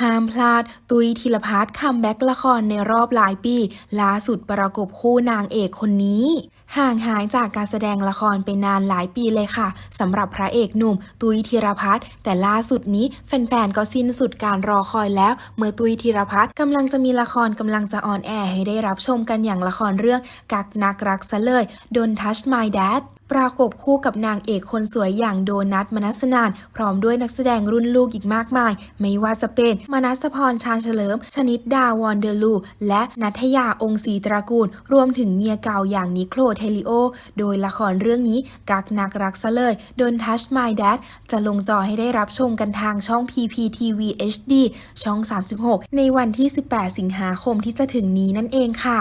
ห้ามพลาด ตุยธีรพัฒน์คัมแบ็กละครในรอบหลายปีล่าสุดประกบคู่นางเอกคนนี้ ห่างหายจากการแสดงละครไปนานหลายปีเลยค่ะสำหรับพระเอกหนุ่ม ตุยธีรพัฒน์แต่ล่าสุดนี้แฟนๆก็สิ้นสุดการรอคอยแล้ว เมื่อตุยธีรพัฒน์กำลังจะมีละครกำลังจะออนแอร์ให้ได้รับชมกันอย่างละครเรื่องกักนักรักซะเลย Don't Touch My Dad ประกบคู่กับนางเอกคนสวยอย่างโดนัทมนัสนาน พร้อมด้วยนักแสดงรุ่นลูกอีกมากมาย ไม่ว่าจะเป็นมนัสพรชาญเฉลิม ชนิดดาวอนเดลู และนัทยาองค์ศรีตระกูล รวมถึงเมียเก่าอย่างนิโคลเทลิโอ โดยละครเรื่องนี้กักนักรักซะเลย Don't Touch My Dad จะลงจอให้ได้รับชมกันทางช่อง PPTV HD ช่อง 36 ในวันที่ 18 สิงหาคมที่จะถึงนี้นั่นเองค่ะ